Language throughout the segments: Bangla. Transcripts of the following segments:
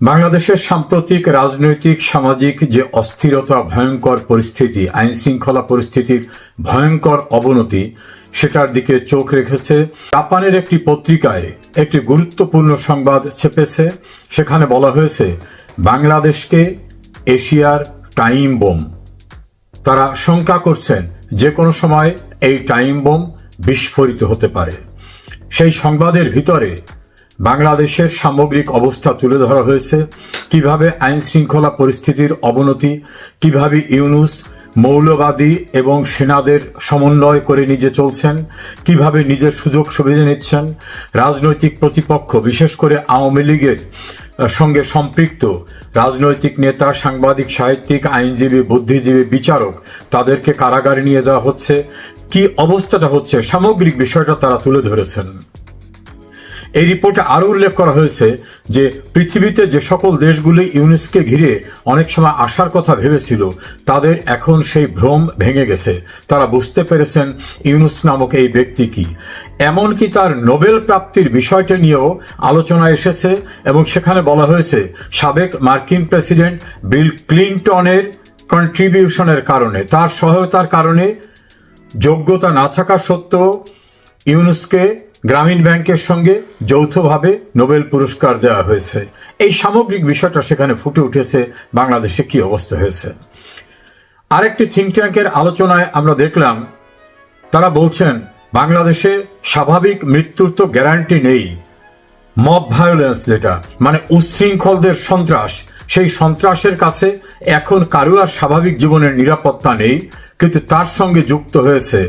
বাংলাদেশের সাম্প্রতিক রাজনৈতিক, সামাজিক যে অস্থিরতা, ভয়ঙ্কর পরিস্থিতি আইন শৃঙ্খলা পরিস্থিতির ভয়ঙ্কর অবনতি, সেটার দিকে চোখ রেখেছে। জাপানের একটি পত্রিকায় একটি গুরুত্বপূর্ণ সংবাদ ছেপেছে। সেখানে বলা হয়েছে, বাংলাদেশকে এশিয়ার টাইম বোম। তারা শঙ্কা করছেন, যে কোনো সময় এই টাইম বোম বিস্ফোরিত হতে পারে। সেই সংবাদের ভিতরে বাংলাদেশের সামগ্রিক অবস্থা তুলে ধরা হয়েছে। কীভাবে আইন শৃঙ্খলা পরিস্থিতির অবনতি, কীভাবে ইউনুস মৌলবাদী এবং সেনাদের সমন্বয় করে নিজে চলছেন, কীভাবে নিজের সুযোগ সুবিধা নিচ্ছেন, রাজনৈতিক প্রতিপক্ষ, বিশেষ করে আওয়ামী লীগের সঙ্গে সম্পৃক্ত রাজনৈতিক নেতা, সাংবাদিক, সাহিত্যিক, আইনজীবী, বুদ্ধিজীবী, বিচারক, তাদেরকে কারাগারে নিয়ে যাওয়া হচ্ছে। কি অবস্থাটা হচ্ছে, সামগ্রিক বিষয়টা তারা তুলে ধরেছেন। এই রিপোর্টে আরও উল্লেখ করা হয়েছে যে পৃথিবীতে যে সকল দেশগুলি ইউনেস্কে ঘিরে অনেক সময় আসার কথা ভেবেছিল, তাদের এখন সেই ভ্রম ভেঙে গেছে। তারা বুঝতে পেরেছেন ইউনুস নামক এই ব্যক্তি কি। এমনকি তার নোবেল প্রাপ্তির বিষয়টা নিয়েও আলোচনা এসেছে এবং সেখানে বলা হয়েছে, সাবেক মার্কিন প্রেসিডেন্ট বিল ক্লিন্টনের কন্ট্রিবিউশনের কারণে, তার সহায়তার কারণে যোগ্যতা না থাকা সত্ত্বেও ইউনুসকে গ্রামীণ ব্যাংকের সঙ্গে যৌথভাবে নোবেল পুরস্কার দেওয়া হয়েছে। এই সামগ্রিক বিষয়টা সেখানে ফুটে উঠেছে। বাংলাদেশে কি অবস্থা হয়েছে? আরেকটি থিঙ্ক ট্যাঙ্কের আলোচনায় আমরা দেখলাম, তারা বলছেন, বাংলাদেশে স্বাভাবিক মৃত্যুর তো গ্যারান্টি নেই। মব ভায়োলেন্স যেটা মানে উচ্ছৃঙ্খলদের সন্ত্রাস। সেই সন্ত্রাসের কাছে এখন কারও আর স্বাভাবিক জীবনের নিরাপত্তা নেই, কিন্তু তার সঙ্গে যুক্ত হয়েছে।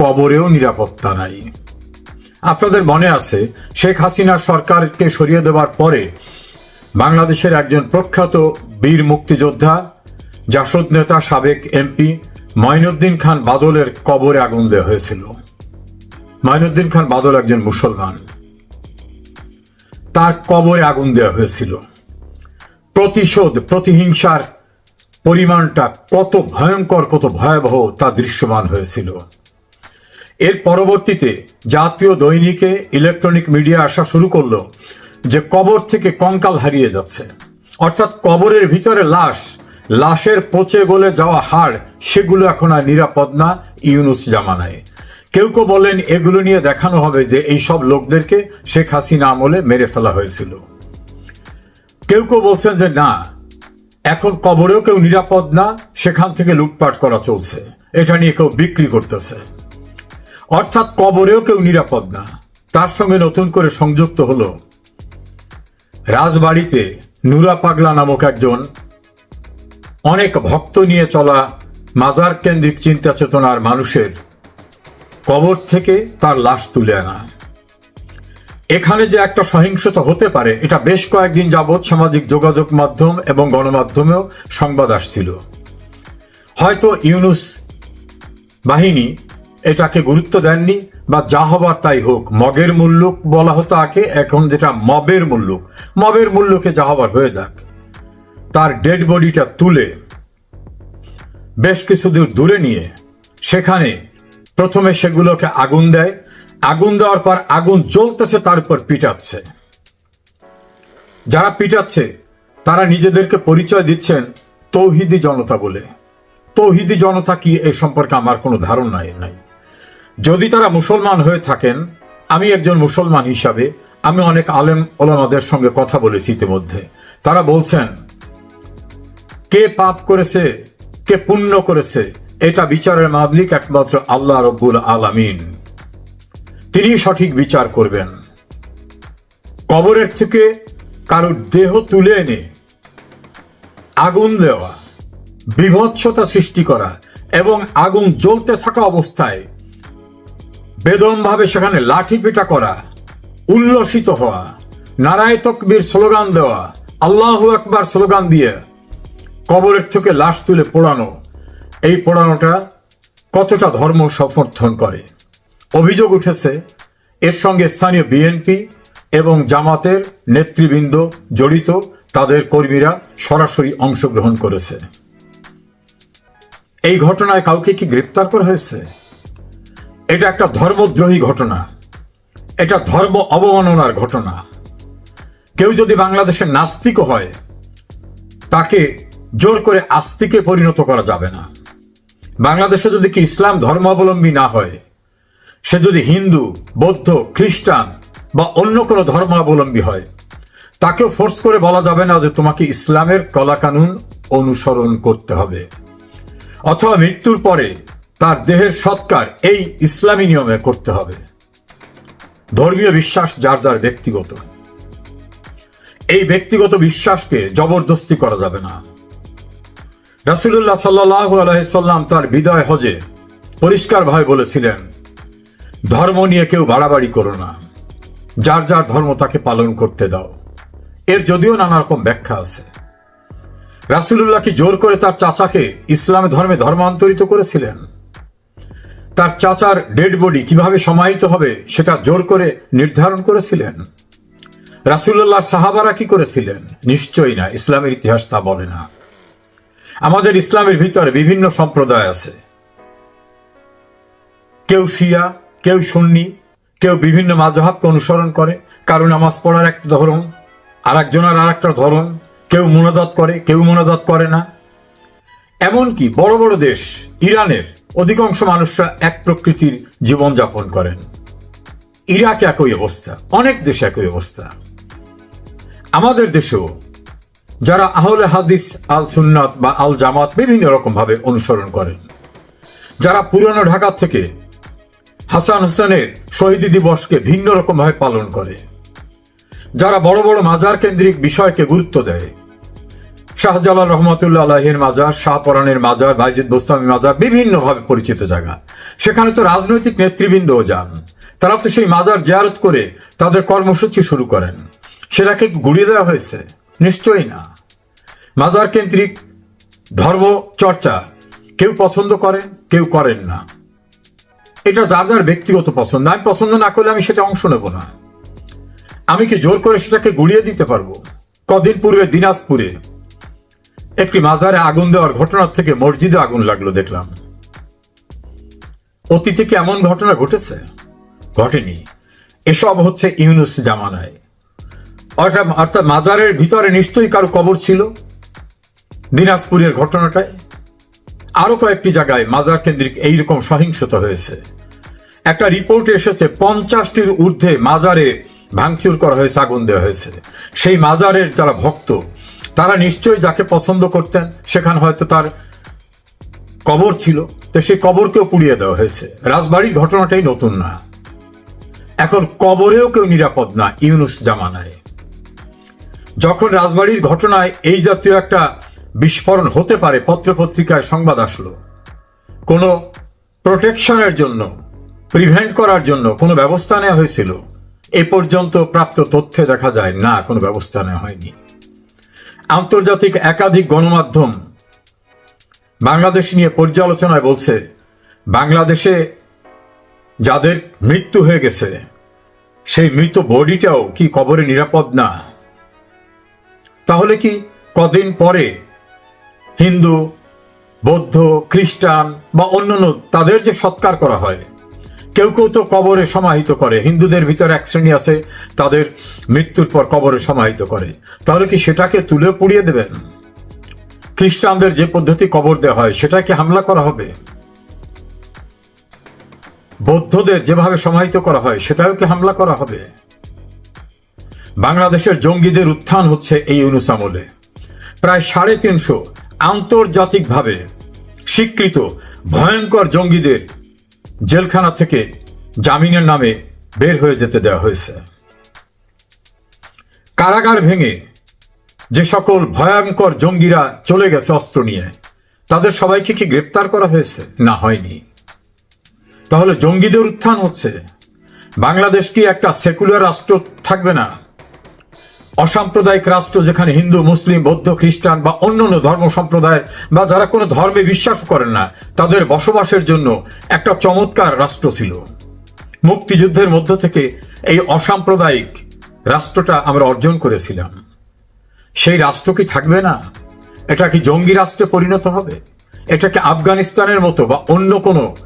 কবরেও নিরাপত্তা নাই। আপনাদের মনে আছে, শেখ হাসিনা সরকারকে সরিয়ে দেওয়ার পরে বাংলাদেশের একজন প্রখ্যাত বীর মুক্তিযোদ্ধা, জাসদ নেতা সাবেক এমপি মঈনুদ্দিন খান বাদলের কবরে আগুন দেওয়া হয়েছিল। মঈনুদ্দিন খান বাদল একজন মুসলমান। তার কবরে আগুন দেওয়া হয়েছিল। প্রতিশোধ, প্রতিহিংসার পরিমাণটা কত ভয়ঙ্কর, কত ভয়াবহ তা দৃশ্যমান হয়েছিল। এর পরবর্তীতে জাতীয় দৈনিকে ইলেকট্রনিক মিডিয়া আসা শুরু করল, যে কবর থেকে কঙ্কাল হারিয়ে যাচ্ছে। অর্থাৎ কবরের ভিতরে লাশ, লাশের পচে গলে যাওয়া হাড়, সেগুলো এখন আর নিরাপদ না ইউনুস জামানায়। কেউ কেউ বলেন এগুলো নিয়ে দেখানো হবে যে এই সব লোকদেরকে শেখ হাসিনা আমলে মেরে ফেলা হয়েছিল। কেউ কেউ বলছেন যে না, এখন কবরেও কেউ নিরাপদ না, সেখান থেকে লুটপাট করা চলছে। এটা নিয়ে কেউ বিক্রি করতেছে। অর্থাৎ কবরেও কেউ নিরাপদ না। তার সঙ্গে নতুন করে সংযুক্ত হলো রাজবাড়িতে নুরা পাগলা নামক একজন। অনেক ভক্ত নিয়ে চলা মাজার কেন্দ্রিক চিন্তা চেতনার মানুষের কবর থেকে তার লাশ তুলে আনা। এখানে যে একটা সহিংসতা হতে পারে, এটা বেশ কয়েকদিন যাবৎ সামাজিক যোগাযোগ মাধ্যম এবং গণমাধ্যমেও সংবাদ আসছিল। হয়তো ইউনুস বাহিনী এটাকে গুরুত্ব দেননি, বা যা হবার তাই হোক, মগের মূল্যক বলা হতো আগে, এখন যেটা মবের মূল্যক মবের মূল্যকে যা হবার হয়ে যাক। তার ডেড বডিটা তুলে, বেশ কিছু দূর দূরে নিয়ে, সেখানে প্রথমে সেগুলোকে আগুন দেয়। আগুন দেওয়ার পর আগুন জ্বলতেছে, তার উপর পিটাচ্ছে। যারা পিটাচ্ছে, তারা নিজেদেরকে পরিচয় দিচ্ছেন তৌহিদি জনতা বলে। তৌহিদি জনতা কি এই সম্পর্কে আমার কোনো ধারণা নাই। যদি তারা মুসলমান হয়ে থাকেন, আমি একজন মুসলমান হিসাবে, আমি অনেক আলেম ওলামাদের সঙ্গে কথা বলেছি ইতিমধ্যে। তারা বলছেন, কে পাপ করেছে, কে পুণ্য করেছে, এটা বিচারের মাদলিক একমাত্র আল্লাহ রব্বুল আলামিন। তিনি সঠিক বিচার করবেন। কবরের থেকে কারোর দেহ তুলে এনে আগুন দেওয়া, বিভৎসতা সৃষ্টি করা এবং আগুন জ্বলতে থাকা অবস্থায় বেদমভাবে সেখানে লাঠি পিটা করা, উল্লসিত হওয়া, নারায় তকবীর স্লোগান দেওয়া, আল্লাহ একবার স্লোগান দিয়ে কবরের থেকে লাশ তুলে পোড়ানো, এই পোড়ানোটা কতটা ধর্ম সমর্থন করে? অভিযোগ উঠেছে, এর সঙ্গে স্থানীয় বিএনপি এবং জামাতের নেতৃবৃন্দ জড়িত, তাদের কর্মীরা সরাসরি অংশগ্রহণ করেছে। এই ঘটনায় কাউকে কি গ্রেপ্তার করা হয়েছে? এটা একটা ধর্মদ্রোহী ঘটনা। এটা ধর্ম অবমাননার ঘটনা। কেউ যদি বাংলাদেশের নাস্তিক হয়, তাকে জোর করে আস্তিকে পরিণত করা যাবে না। বাংলাদেশে যদি কি ইসলাম ধর্মাবলম্বী না হয়, সে যদি হিন্দু, বৌদ্ধ, খ্রিস্টান বা অন্য কোনো ধর্মাবলম্বী হয়, তাকেও ফোর্স করে বলা যাবে না যে তোমাকে ইসলামের কলাকানুন অনুসরণ করতে হবে। অথবা মৃত্যুর পরে তার দেহের সৎকার এই ইসলামী নিয়মে করতে হবে। ধর্মীয় বিশ্বাস যার যার ব্যক্তিগত। এই ব্যক্তিগত বিশ্বাসকে জবরদস্তি করা যাবে না। রাসুল্লাহ সাল্লাহ আলহিসাল্লাম তার বিদায় হজে পরিষ্কারভাবে বলেছিলেন, ধর্ম নিয়ে কেউ বাড়াবাড়ি করো না। যার যার ধর্ম তাকে পালন করতে দাও। এর যদিও নানা রকম ব্যাখ্যা আছে। রাসুলুল্লাহ কি জোর করে তার চাচাকে ইসলাম ধর্মে ধর্মান্তরিত করেছিলেন? তার চাচার ডেড বডি কীভাবে সমাহিত হবে সেটা জোর করে নির্ধারণ করেছিলেন? রাসুল্লাহ সাহাবারা কি করেছিলেন? নিশ্চয়ই না, ইসলামের ইতিহাস তা বলে না। আমাদের ইসলামের ভিতরে বিভিন্ন সম্প্রদায় আছে। কেউ শিয়া, কেউ সুন্নি, কেউ বিভিন্ন মাঝহাবকে অনুসরণ করে, কারও নামাজ পড়ার একটা ধরন আর একজনের আর একটা ধরন, কেউ মোনাজাত করে, কেউ মোনাজাত করে না। এমনকি বড় বড় দেশ, ইরানের অধিকাংশ মানুষরা এক প্রকৃতির জীবনযাপন করেন। ইরাক একই অবস্থা, অনেক দেশে একই অবস্থা। আমাদের দেশেও যারা আহলে হাদিস আল সুন্নাত বা আল জামাত বিভিন্ন রকম ভাবে অনুসরণ করেন, যারা পুরনো ঢাকা থেকে হাসান হোসেনের শহীদ দিবসকে ভিন্ন রকম ভাবে পালন করে, যারা বড় বড় মাজার কেন্দ্রিক বিষয়কে গুরুত্ব দেয় শাহজালাল রহমতুল্লাহ আলাহের মাজার শাহপরানের মাজার বাইজিদ বোস্তামি মাজার বিভিন্নভাবে পরিচিত জায়গা। সেখানে তো রাজনৈতিক নেতৃবৃন্দও যান। তারা তো সেই মাজার জিয়ারত করে তাদের কর্মসূচি শুরু করেন। সেটাকে গুড়িয়ে দেওয়া হয়েছে? নিশ্চয়ই না। মাজার কেন্দ্রিক ধর্ম চর্চা কেউ পছন্দ করেন, কেউ করেন না। এটা যার যার ব্যক্তিগত পছন্দ। আমি পছন্দ না করলে আমি সেটা অংশ নেব না। আমি কি জোর করে সেটাকে গুড়িয়ে দিতে পারব? কদিন পূর্বে দিনাজপুরে একটি মাজারে আগুন দেওয়ার ঘটনা থেকে মসজিদে আগুন লাগল দেখলাম। অতীতে কি এমন ঘটনা ঘটেছে? ঘটেনি। এসব হচ্ছে ইউনুস জামানায়। অর্থাৎ মাজারের ভিতরে নিশ্চয়ই কারও কবর ছিল? দিনাজপুরের ঘটনাটায়? আরও কয়েকটি জায়গায় মাজার কেন্দ্রিক এইরকম সহিংসতা হয়েছে। একটা রিপোর্ট এসেছে, পঞ্চাশটির ঊর্ধ্বে মাজারে ভাঙচুর করা হয়েছে, আগুন দেওয়া হয়েছে। সেই মাজারের যারা ভক্ত তারা নিশ্চয়ই যাকে পছন্দ করতেন, সেখানে হয়তো তার কবর ছিল, তো সেই কবরকেও পুড়িয়ে দেওয়া হয়েছে। রাজবাড়ির ঘটনাটাই নতুন না। এখন কবরেও কেউ নিরাপদ না, ইউনুস জামানায়। যখন রাজবাড়ির ঘটনায় এই জাতীয় একটা বিস্ফোরণ হতে পারে, পত্রপত্রিকায় সংবাদ আসলো, কোনো প্রোটেকশনের জন্য, প্রিভেন্ট করার জন্য কোনো ব্যবস্থা নেওয়া হয়েছিল। এ পর্যন্ত প্রাপ্ত তথ্যে দেখা যায়, না, কোনো ব্যবস্থা নেওয়া হয়নি। আন্তর্জাতিক একাধিক গণমাধ্যম বাংলাদেশ নিয়ে পর্যালোচনায় বলছে, বাংলাদেশে যাদের মৃত্যু হয়ে গেছে, সেই মৃত বডিটাও কি কবরে নিরাপদ না? তাহলে কি কদিন পরে হিন্দু, বৌদ্ধ, খ্রিস্টান বা অন্যান্য তাদের যে সৎকার করা হয় কেউ কেউ তো কবরে সমাহিত করে। হিন্দুদের ভিতরে এক শ্রেণি আছে, তাদের মৃত্যুর পর কবরে সমাহিত করে। তাহলে কি সেটাকে তুলে পুড়িয়ে দেবেন? খ্রিস্টানদের যে পদ্ধতি কবর দেওয়া হয়, সেটাকে হামলা করা হবে? বৌদ্ধদের যেভাবে সমাহিত করা হয়, সেটাও কি হামলা করা হবে? বাংলাদেশের জঙ্গিদের উত্থান হচ্ছে এই ইউনুস আমলে প্রায় সাড়ে তিনশো আন্তর্জাতিকভাবে স্বীকৃত ভয়ঙ্কর জঙ্গিদের জেলখানা থেকে জামিনের নামে বের হয়ে যেতে দেওয়া হয়েছে। কারাগার ভেঙে যে সকল ভয়ঙ্কর জঙ্গিরা চলে গেছে অস্ত্র নিয়ে, তাদের সবাইকে কি গ্রেপ্তার করা হয়েছে? না, হয়নি। তাহলে জঙ্গিদের উত্থান হচ্ছে। বাংলাদেশ কি একটা সেকুলার রাষ্ট্র থাকবে না? অসাম্প্রদায়িক রাষ্ট্র যেখানে হিন্দু, মুসলিম, বৌদ্ধ, খ্রিস্টান বা অন্যান্য ধর্ম সম্প্রদায়ের বা যারা কোনো ধর্মে বিশ্বাস করেন না, তাদের বসবাসের জন্য একটা চমৎকার রাষ্ট্র ছিল। মুক্তিযুদ্ধের মধ্য থেকে এই অসাম্প্রদায়িক রাষ্ট্রটা আমরা অর্জন করেছিলাম। সেই রাষ্ট্র কি থাকবে না? এটা কি জঙ্গি রাষ্ট্রে পরিণত হবে? এটা কি আফগানিস্তানের মতো বা অন্য কোনো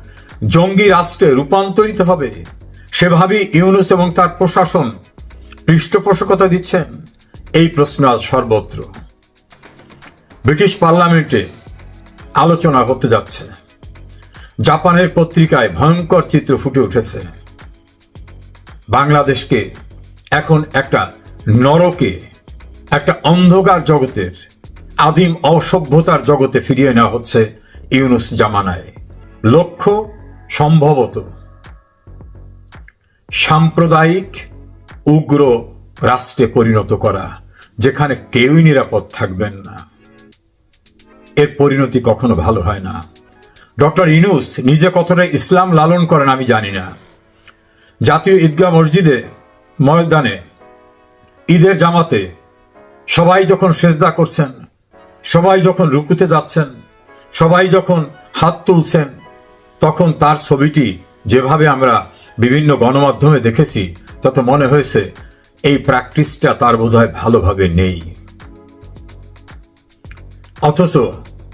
জঙ্গি রাষ্ট্রে রূপান্তরিত হবে? সেভাবেই ইউনুস এবং তার প্রশাসন পৃষ্ঠপোষকতা দিচ্ছেন? এই প্রশ্ন আজ সর্বত্র। ব্রিটিশ পার্লামেন্টে আলোচনা হতে যাচ্ছে। জাপানের পত্রিকায় ভয়ঙ্কর চিত্র ফুটে উঠেছে। বাংলাদেশকে এখন একটা নরকে, একটা অন্ধকার জগতের, আদিম অসভ্যতার জগতে ফিরিয়ে নেওয়া হচ্ছে ইউনুস জামানায়। লক্ষ্য সম্ভবত সাম্প্রদায়িক উগ্র রাষ্ট্রে পরিণত করা, যেখানে কেউই নিরাপদ থাকবেন না। এর পরিণতি কখনো ভালো হয় না। ডক্টর ইনুস নিজে কতটা ইসলাম লালন করেন আমি জানি না। জাতীয় ঈদগাহ মসজিদে, ময়দানে, ঈদের জামাতে সবাই যখন সেজদা করছেন, সবাই যখন রুকুতে যাচ্ছেন, সবাই যখন হাত তুলছেন, তখন তার ছবিটি যেভাবে আমরা বিভিন্ন গণমাধ্যমে দেখেছি, তত মনে হয়েছে এই প্র্যাকটিসটা তার বোধহয় ভালোভাবে নেই। অথচ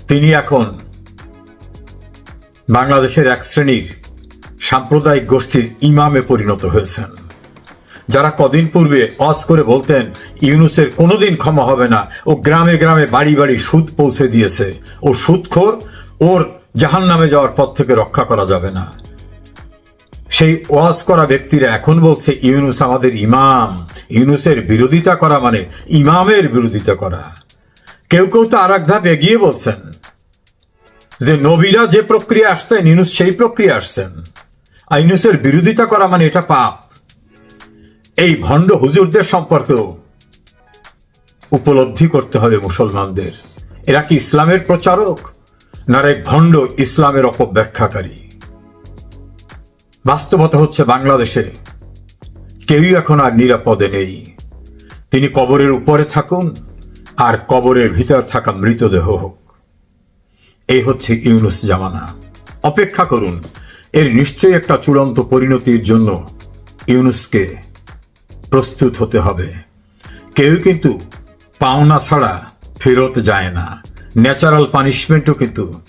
তিনি এখন বাংলাদেশের এক শ্রেণির সাম্প্রদায়িক গোষ্ঠীর ইমামে পরিণত হয়েছেন। যারা কদিন পূর্বে অস করে বলতেন, ইউনুসের কোনোদিন ক্ষমা হবে না ও গ্রামে গ্রামে বাড়ি বাড়ি সুদ পৌঁছে দিয়েছে। ও সুদখোর, ওর জাহান নামে যাওয়ার পথ থেকে রক্ষা করা যাবে না। সেই ওয়াজ করা ব্যক্তিরা এখন বলছে, ইউনুস আমাদের ইমাম। ইউনুসের বিরোধিতা করা মানে ইমামের বিরোধিতা করা। কেউ কেউ তো আর এক ধাপ এগিয়ে বলছেন যে, নবীরা যে প্রক্রিয়া আসতেন ইউনুস সেই প্রক্রিয়া আসছেন। ইউনুসের বিরোধিতা করা মানে এটা পাপ। এই ভণ্ড হুজুরদের সম্পর্কেও উপলব্ধি করতে হবে মুসলমানদের। এরা কি ইসলামের প্রচারক, না রে ভণ্ড ইসলামের অপব্যাখ্যাকারী? বাস্তবতা হচ্ছে বাংলাদেশে। কেউই এখন আর নিরাপদে নেই। তিনি কবরের উপরে থাকুন, আর কবরের ভিতর থাকা মৃতদেহ হোক। এই হচ্ছে ইউনুস জামানা। অপেক্ষা করুন, এর নিশ্চয়ই একটা চূড়ান্ত পরিণতির জন্য ইউনুসকে প্রস্তুত হতে হবে। কেউ কিন্তু পাওনা ছাড়া ফেরত যায় না। ন্যাচারাল পানিশমেন্টও কিন্তু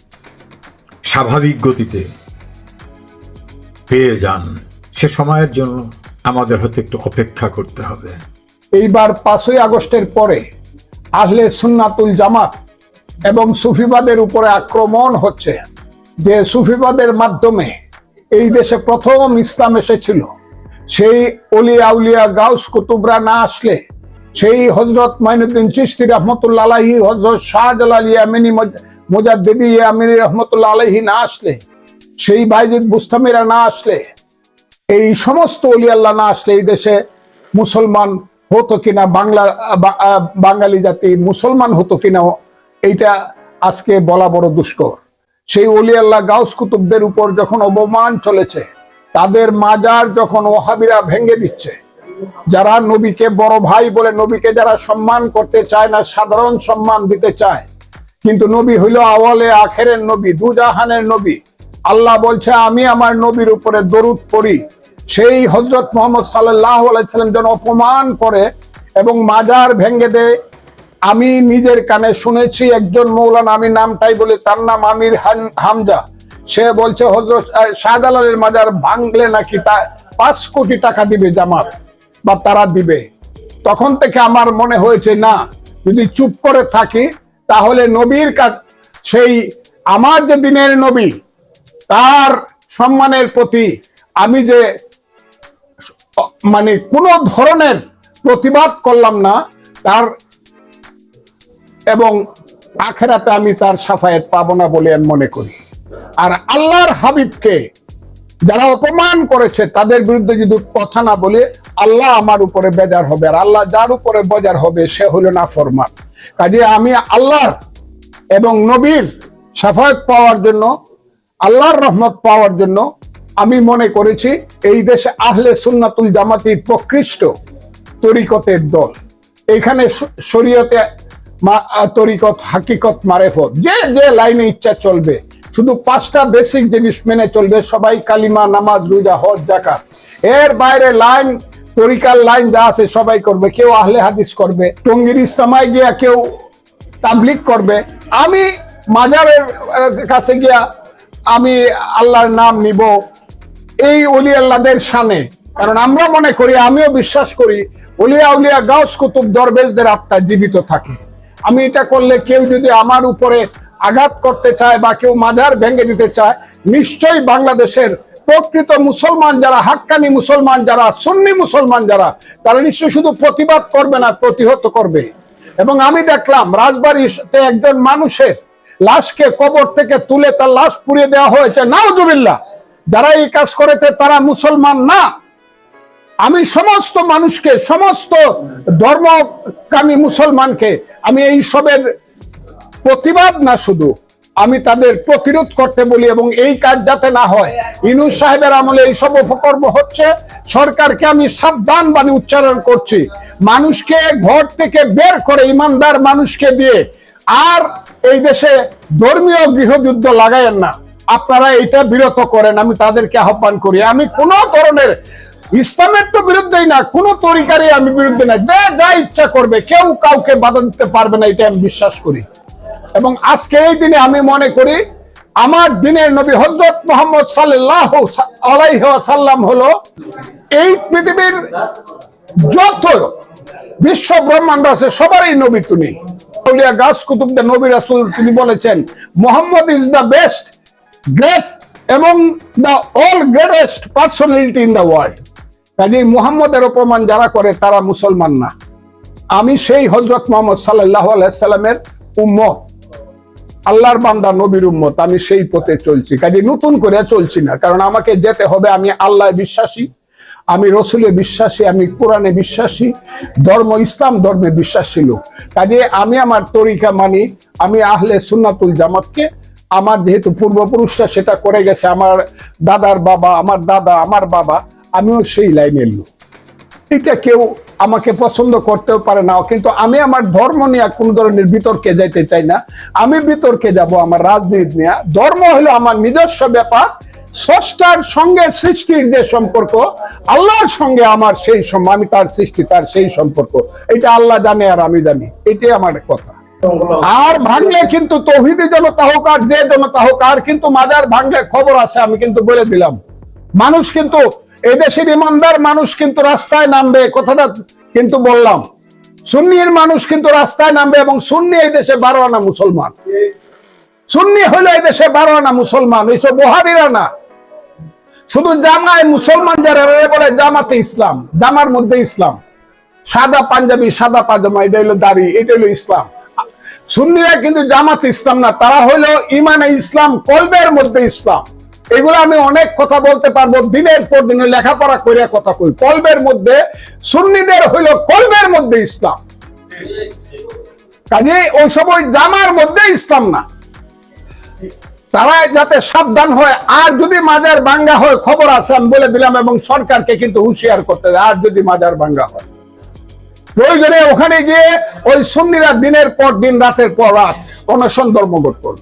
স্বাভাবিক গতিতে পেয়ে যান। সে সময়ের জন্য আমাদের হয়তো একটু অপেক্ষা করতে হবে। এইবার পাঁচই আগস্টের পরে আহলে সুন্নাতুল জামাত এবং সুফিবাদের উপরে আক্রমণ হচ্ছে, যে সুফিবাদের মাধ্যমে এই দেশে প্রথম ইসলাম এসেছিল। সেই অলিয়া উলিয়া গাউস কুতুবরা না আসলে, সেই হজরত মাইনুদ্দিন চিস্তি রহমতুল্লা আলাহি হজরত শাহজালাল ইয়ামিনী মুজাদ্দিদি ইয়ামিনী রহমতুল্লাহ আলাহি না আসলে সেই বাইজিদ বুস্তামিরা না আসলে, এই সমস্ত অলি আল্লাহ না আসলে এই দেশে মুসলমান হতো কিনা, বাংলা বাঙালি জাতি মুসলমান হতো কিনা, এইটা আজকে বলা বড় দুষ্কর। সেই অলি আল্লাহ গাউস কুতুবদের উপর যখন অবমান চলেছে, তাদের মাজার যখন ওহাবিরা ভেঙে দিচ্ছে, যারা নবীকে বড় ভাই বলে নবীকে যারা সম্মান করতে চায় না, সাধারণ সম্মান দিতে চায়, কিন্তু নবী হইল আওয়ালে আখেরের নবী, দুজাহানের নবী আল্লাহ বলছে, আমি আমার নবীর উপরে দরুদ পড়ি। সেই হজরত মোহাম্মদ আলাইসাল্লাম যেন অপমান করে এবং মাজার ভেঙ্গে দেয়। আমি নিজের কানে শুনেছি একজন মৌলানা, আমি নামটাই বলে, তার নাম আমির হামজা। সে বলছে হজরত শাহজালালের মাজার ভাঙলে নাকি তা পাঁচ কোটি টাকা দিবে জামাত বা তারা দিবে? তখন থেকে আমার মনে হয়েছে, না, যদি চুপ করে থাকি, তাহলে নবীর কাজ সেই আমার যে দিনের নবী তার সম্মানের প্রতি আমি যে মানে কোন ধরনের প্রতিবাদ করলাম না, তার এবং আখেরাতে আমি তার সাফায়াত পাবো না বলে আমি মনে করি। আর আল্লাহর হাবিবকে যারা অপমান করেছে, তাদের বিরুদ্ধে যদি কথা না বলে, আল্লাহ আমার উপরে বেজার হবে। আর আল্লাহ যার উপরে বেজার হবে, সে হলো না ফরমান কাজে আমি আল্লাহর এবং নবীর সাফায়াত পাওয়ার জন্য আল্লাহর রহমত পাওয়ার জন্য আমি মনে করেছি এই দেশে আহলে সুন্নাতুল জামাতি প্রকৃষ্ট তরিকতের দল। এখানে শরীয়তে তরিকত, হাকিকত, মারেফত, যে যে লাইনে ইচ্ছা চলবে, শুধু পাঁচটা বেসিক জিনিস মেনে চলবে, সবাই কালিমা, নামাজ, রোজা, হজ জাকাত এর বাইরে লাইন, তরিকার লাইন যা আছে সবাই করবে, কেউ আহলে হাদিস করবে, টঙ্গির ইস্তামায় গিয়া কেউ তাবলিক করবে। আমি মাজারের কাছে গিয়া আমি আল্লাহর নাম নিব এই অলি আল্লাহদের সানে কারণ আমরা মনে করি, আমিও বিশ্বাস করি উলিয়া উলিয়া গাউস কুতুব দরবেশদের আত্মা জীবিত থাকে। আমি এটা করলে কেউ যদি আমার উপরে আঘাত করতে চায় বা কেউ মাজার ভেঙে দিতে চায়, নিশ্চয়ই বাংলাদেশের প্রকৃত মুসলমান যারা, হাক্কানি মুসলমান যারা, সুন্নি মুসলমান যারা, তারা নিশ্চয়ই শুধু প্রতিবাদ করবে না, প্রতিহত করবে। এবং আমি দেখলাম, রাজবাড়িতে একজন মানুষের লাশকে কবর থেকে তুলে তার লাশ পুড়িয়ে দেওয়া হয়েছে। নাওজুবিল্লাহ যারা এই কাজ করেছে, তারা মুসলমান না। আমি সমস্ত মানুষকে, সমস্ত ধর্মকামী মুসলমানকে, আমি এই সবের প্রতিবাদ না শুধু, আমি তাদের প্রতিরোধ করতে বলি এবং এই কাজ যাতে না হয়। ইনুস সাহেবের আমলে এই সব অপকর্ম হচ্ছে। সরকারকে আমি সাবধান বাণী উচ্চারণ করছি। মানুষকে ঘর থেকে বের করে, ইমানদার মানুষকে দিয়ে আর এই দেশে ধর্মীয় গৃহযুদ্ধ লাগায়েন না। আপনারা এটা বিরত করেন, আমি তাদেরকে আহ্বান করি। আমি কোনো ধরনের ইসলামের তো বিরুদ্ধেই না, কোন তরিকারই আমি বিরুদ্ধে না। যা যা ইচ্ছা করবে, কেউ কাউকে বাধা দিতে পারবে না, এটা আমি বিশ্বাস করি। এবং আজকে এই দিনে আমি মনে করি, আমার দিনের নবী হজরত মোহাম্মদ সাল্লাম হলো এই পৃথিবীর যত বিশ্ব ব্রহ্মাণ্ড আছে, সবারই নবী তুমি আউলিয়া গাছ কুতুবদের নবী রাসুল তিনি বলেছেন, Muhammad is the best great এবং the all greatest personality in the world কাজে মুহাম্মদের অপমান যারা করে, তারা মুসলমান না। আমি সেই হজরত মোহাম্মদ সাল্লাহ আলাইসাল্লামের উম্মত। আল্লাহর বান্দা, নবীর উম্মত। আমি সেই পথে চলছি। কাজে নতুন করে চলছি না। কারণ আমাকে যেতে হবে, আমি আল্লাহ বিশ্বাসী। আমি রসুলে বিশ্বাসী, আমি কোরআনে বিশ্বাসী, ধর্ম ইসলাম ধর্মে বিশ্বাসী লোক। কাজে আমি আমার তরিকা মানি, আমি আহলে সুন্নাতুল জামাতকে, আমার যেহেতু পূর্বপুরুষরা সেটা করে গেছে, আমার দাদার বাবা, আমার দাদা, আমার বাবা, আমিও সেই লাইনের লোক। এটা কেউ আমাকে পছন্দ করতেও পারে না, কিন্তু আমি আমার ধর্ম নিয়ে কোনো ধরনের বিতর্কে যাইতে চাই না। আমি বিতর্কে যাব আমার রাজনীতি নিয়ে। ধর্ম হলো আমার নিজস্ব ব্যাপার স্রষ্টার সঙ্গে সৃষ্টির যে সম্পর্ক, আল্লাহর সঙ্গে আমার সেই আমি তার সৃষ্টি, তার সেই সম্পর্ক। এটা আল্লাহ জানে আর আমি জানি। এটাই আমার কথা। আর ভাঙলে কিন্তু তৌহিদি জনতা হোক আর যে জনতা হোক, আর কিন্তু মাজার ভাঙলে খবর আছে, আমি কিন্তু বলে দিলাম। মানুষ কিন্তু এই দেশের ইমানদার মানুষ কিন্তু রাস্তায় নামবে কথাটা কিন্তু বললাম। সুন্নির মানুষ কিন্তু রাস্তায় নামবে এবং সুন্নি এই দেশে বারো আনা মুসলমান। সুন্নি হলো এই দেশে বারো আনা মুসলমান এইসব বহাবিরা না শুধু জামায় মুসলমান যারা বলে জামাতে ইসলাম, জামার মধ্যে ইসলাম। সাদা পাঞ্জাবি, সাদা পাজামা, এটা হলো দাড়ি, এটা হলো ইসলাম। সুন্নিরা কিন্তু জামাত ইসলাম না, তারা হলো ইমানে ইসলাম, কলবের মধ্যে ইসলাম। এগুলো আমি অনেক কথা বলতে পারব, দিনের পর দিনে লেখাপড়া করে কথা কই। কলবের মধ্যে, সুন্নিদের হইল কলবের মধ্যে ইসলাম। কাজে ওই সময় জামার মধ্যে ইসলাম না। তারা যাতে সাবধান হয়। আর যদি মাজার বাঙ্গা হয়, খবর আছে, আমি বলে দিলাম, এবং সরকারকে কিন্তু হুশিয়ার করতে আর যদি মাজার বাঙ্গা হয়। প্রয়োজনে ওখানে গিয়ে ওই সুন্নিরা দিনের পর দিন, রাতের পর রাত অনশন ধর্মঘট করবে।